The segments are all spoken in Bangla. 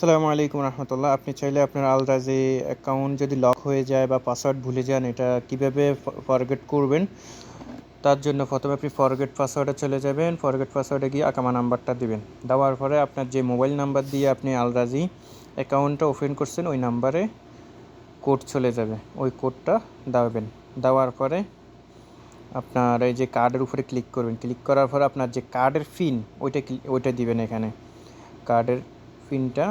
আসসালামু আলাইকুম রহমতুল্লাহ। আপনি চাইলে আপনার আলরাজি অ্যাকাউন্ট যদি লক হয়ে যায় বা পাসওয়ার্ড ভুলে যান, এটা কীভাবে ফরগেট করবেন? তার জন্য প্রথমে আপনি ফরগেট পাসওয়ার্ডে চলে যাবেন। ফরগেট পাসওয়ার্ডে গিয়ে আকামা নাম্বারটা দিবেন। দেওয়ার পরে আপনার যে মোবাইল নাম্বার দিয়ে আপনি আলরাজি অ্যাকাউন্টটা ওপেন করছেন, ওই নাম্বারে কোড চলে যাবে। ওই কোডটা দেবেন দেওয়ার পরে আপনার এই যে কার্ডের উপরে ক্লিক করবেন। ক্লিক করার পরে আপনার যে কার্ডের ফিন ওইটা ওইটা দিবেন এখানে। কার্ডের পিনটা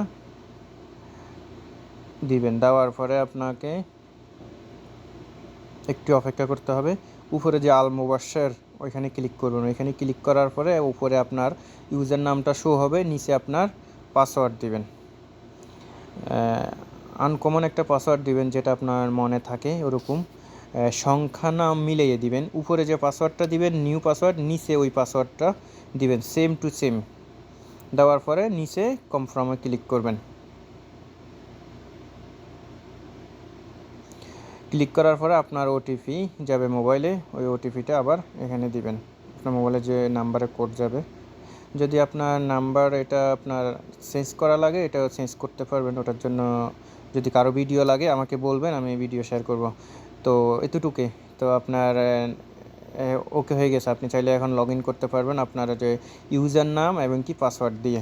দিবেন। দেওয়ার পরে আপনাকে একটু অপেক্ষা করতে হবে। উপরে যে আল মুবাসার ওইখানে ক্লিক করবেন। ওইখানে ক্লিক করার পরে উপরে আপনার ইউজার নামটা শো হবে। নিচে আপনার পাসওয়ার্ড দিবেন। আনকমন একটা পাসওয়ার্ড দিবেন যেটা আপনার মনে থাকে ওরকম। সংখ্যা নাম মিলিয়ে দিবেন। উপরে যে পাসওয়ার্ডটা দিবেন নিউ পাসওয়ার্ড নিচে ওই পাসওয়ার্ডটা দিবেন। সেম টু সেম দেওয়ার পরে নিচে কনফার্মে ক্লিক করবেন। ক্লিক করার পরে আপনার ওটিপি যাবে মোবাইলে ওই ওটিপিটা আবার এখানে দিবেন। আপনার মোবাইলে যে নাম্বারে কোড যাবে। যদি আপনার নাম্বার এটা আপনার চেঞ্জ করা লাগে এটা চেঞ্জ করতে পারবেন। ওটার জন্য যদি কারও ভিডিও লাগে, আমাকে বলবেন, আমি ভিডিও শেয়ার করব। তো এতটুকুই। তো আপনার ওকে হয়ে গেছে। আপনি চাইলে এখন লগ করতে পারবেন আপনার যে ইউজার নাম এবং কি পাসওয়ার্ড দিয়ে।